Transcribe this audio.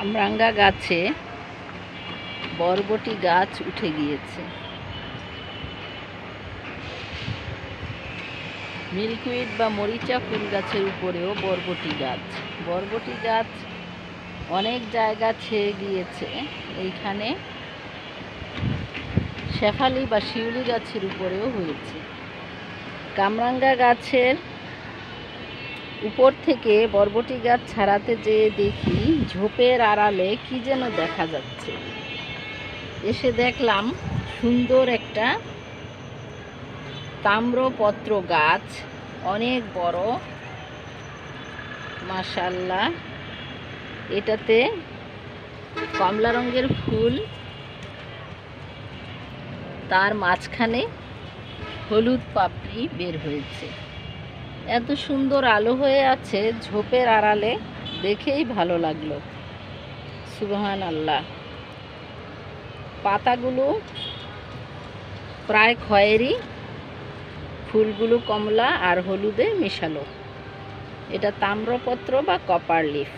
কামরাঙ্গা গাছে বরবটি গাছ উঠে গিয়েছে। মিল্কউইড বা মরিচা ফুল গাছের উপরেও বরবটি গাছ। বরবটি গাছ অনেক জায়গা ছেয়ে গিয়েছে। এইখানে শেফালি বা শিউলি গাছের উপরেও হয়েছে। কামরাঙ্গা গাছের উপর থেকে বরবটি গাছ ছাড়াতে যেয়ে দেখি ঝোপের আড়ালে কি যেন দেখা যাচ্ছে। এসে দেখলাম সুন্দর একটা তাম্রপত্র গাছ, অনেক বড়। মাশাল্লাহ এটাতে কমলা রঙের ফুল, তার মাঝখানে হলুদ পাপড়ি বের হয়েছে। এত সুন্দর আলো হয়ে আছে ঝোপের আড়ালে, দেখেই ভালো লাগল। সুবহান আল্লাহ পাতাগুলো প্রায় খয়েরি, ফুলগুলো কমলা আর হলুদে মেশালো। এটা তাম্রপত্র বা কপার লিফ